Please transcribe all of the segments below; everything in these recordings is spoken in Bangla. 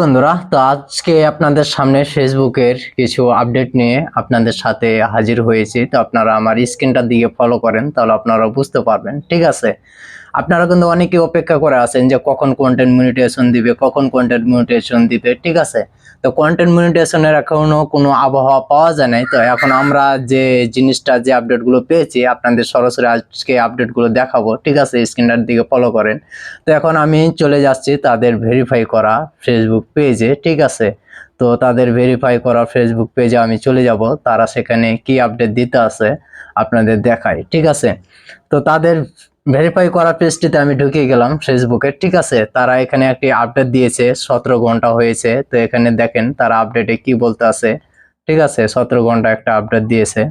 বন্ধুরা, তো আজকে আপনাদের সামনে ফেসবুকের কিছু আপডেট নিয়ে আপনাদের সাথে হাজির হয়েছি। তো আপনারা আমার স্ক্রিনটা দিকে ফলো করেন, তাহলে আপনারা বুঝতে পারবেন, ঠিক আছে? আপনারা কিন্তু অনেকে অপেক্ষা করে আছেন যে কখন কন্টেন্ট মিউনিটেশন দিবে, কখন কন্টেন্ট মিউনিটেশন দিবে, ঠিক আছে? তো কন্টেন্ট মিউনিটেশনের এখনও কোনো আবহাওয়া পাওয়া যায় নাই। তো এখন আমরা যে জিনিসটা, যে আপডেটগুলো পেয়েছি, আপনাদের সরাসরি আজকে আপডেটগুলো দেখাবো, ঠিক আছে? স্ক্রিনটার দিকে ফলো করেন। তো এখন আমি চলে যাচ্ছি তাদের ভেরিফাই করা ফেসবুক পেজে ঠিক আছে? তো তাদের ভেরিফাই করা ফেসবুক পেজে আমি চলে যাব। তারা সেখানে কি আপডেট দিতে আছে, আপনাদের দেখাই ঠিক আছে? তো তাদের ভেরিফাই করা পেজটিতে আমি ঢুকে গেলাম ফেসবুকে ঠিক আছে, তারা এখানে একটি আপডেট দিয়েছে, সতেরো ঘণ্টা হয়েছে। তো এখানে দেখেন তারা আপডেটে কি বলতে আছে। ঠিক আছে, সতেরো ঘণ্টা একটা আপডেট দিয়েছে।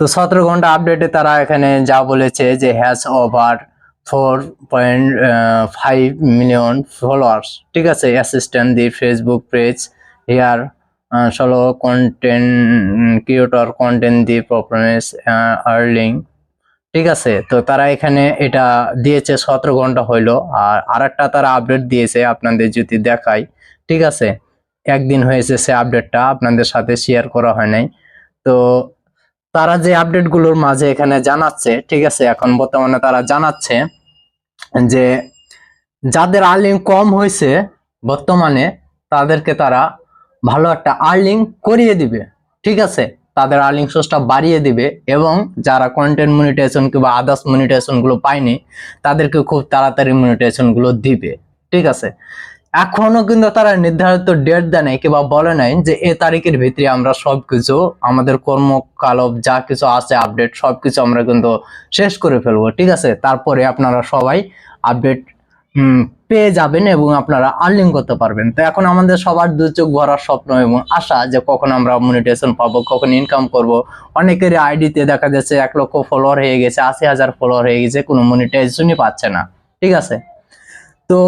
তো সতেরো ঘণ্টা আপডেটে তারা এখানে যা বলেছে যে has over four point five million followers ঠিক আছে assistant the Facebook page here solo content creator content the performance earning ঠিক আছে? তো তারা এখানে এটা দিয়েছে, সতেরো ঘণ্টা হইল। আর আরেকটা তারা আপডেট দিয়েছে আপনাদের যদি দেখাই, ঠিক আছে? একদিন হয়েছে সে আপডেটটা আপনাদের সাথে শেয়ার করা হয় নাই। তো তারা যে আপডেটগুলোর মাঝে এখানে জানাচ্ছে, ঠিক আছে? এখন বর্তমানে তারা জানাচ্ছে যে যাদের আর্লিং কম হয়েছে বর্তমানে, তাদেরকে তারা ভালো একটা আর্লিং করিয়ে দিবে, ঠিক আছে? তাদের আর্লিং সোর্সটা বাড়িয়ে দিবে এবং যারা কন্টেন্ট মনিটাইজেশন কিংবা আদার্স মনিটাইজেশনগুলো পায়নি, তাদেরকে খুব তাড়াতাড়ি মনিটাইজেশনগুলো দিবে, ঠিক আছে? এখনও কিন্তু তারা নির্ধারিত ডেট দেয় নাই কিংবা বলে নাই যে এ তারিখের ভিতরে আমরা সবকিছু, আমাদের কর্মকালব যা কিছু আছে আপডেট সবকিছু আমরা কিন্তু শেষ করে ফেলব, ঠিক আছে? তারপরে আপনারা সবাই আপডেট পেয়ে যাবেন এবং আপনারা আর্নিং করতে পারবেন। তো এখন আমাদের সবার দু চোখ ভরার স্বপ্ন এবং আশা যে কখন আমরা মনিটেশন পাবো, কখন ইনকাম করব। অনেকেরই আইডিতে দেখা যাচ্ছে এক লক্ষ ফলোয়ার হয়ে গেছে, আশি হাজার ফলোয়ার হয়ে গেছে, কোনো মনিটাইজেশনই পাচ্ছে না। ঠিক আছে? তো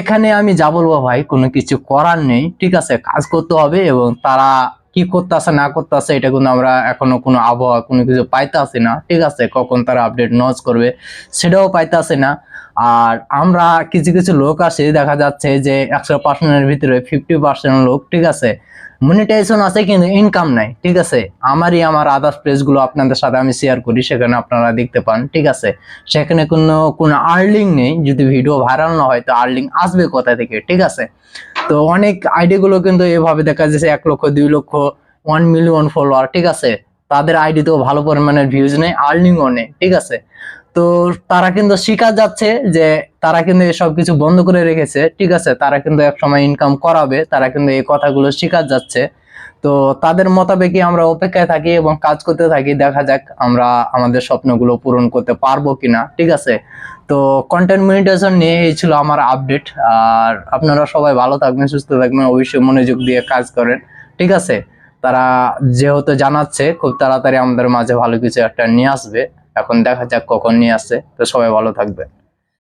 এখানে আমি যা বলব ভাই, কোনো কিছু করার নেই। ঠিক আছে, কাজ করতে হবে এবং তারা কি করতেছে, না করতেছে, এটা কিন্তু আমরা এখনও কোনো আবহাওয়া কোনো কিছু পাইতেছি না। ঠিক আছে, কখন তারা আপডেট নজ করবে, সেটাও পাইতেছে না। আর আমরা কিছু কিছু লোক আছে দেখা যাচ্ছে যে একশো পার্সেন্টের ভিতরে ফিফটি পার্সেন্ট লোক, ঠিক আছে মনিটাইজেশন আছে কিন্তু ইনকাম নাই, ঠিক আছে। আমারই আমার আদার্স প্লেসগুলো আপনাদের সাথে আমি শেয়ার করি, সেখানে আপনারা দেখতে পান, ঠিক আছে। সেখানে কোনো কোনো আর্লিং নেই, যদি ভিডিও ভাইরাল না হয়, তো আর্লিং আসবে কোথা থেকে, ঠিক আছে। তো অনেক আইডিগুলো কিন্তু এভাবে দেখা যাচ্ছে এক লক্ষ, দুই লক্ষ ওয়ান মিলিয়ন ফলোয়ার ঠিক আছে? তাদের আইডি আইডিতেও ভালো পরিমাণের ভিউজ নেই আর্নিংও নেই, ঠিক আছে? তো তারা কিন্তু শিখা যাচ্ছে যে তারা কিন্তু এসব কিছু বন্ধ করে রেখেছে, ঠিক আছে? তারা কিন্তু এক সময় ইনকাম করাবে, তারা কিন্তু এই কথাগুলো শিখা যাচ্ছে। তো তাদের মোতাবেকই আমরা অপেক্ষায় থাকি এবং কাজ করতে থাকি। দেখা যাক আমরা আমাদের স্বপ্নগুলো পূরণ করতে পারব কিনা, ঠিক আছে? তো কন্টেন্ট মনিটাইজেশন নিয়ে এই ছিল আমার আপডেট আর আপনারা সবাই ভালো থাকবেন, সুস্থ থাকবেন, অবশ্যই মনোযোগ দিয়ে কাজ করেন, ঠিক আছে? তারা যেহেতু জানাচ্ছে, খুব তাড়াতাড়ি আমাদের মাঝে ভালো কিছু একটা নিয়ে আসবে। এখন দেখা যাক কখন নিয়ে আসছে তো সবাই ভালো থাকবে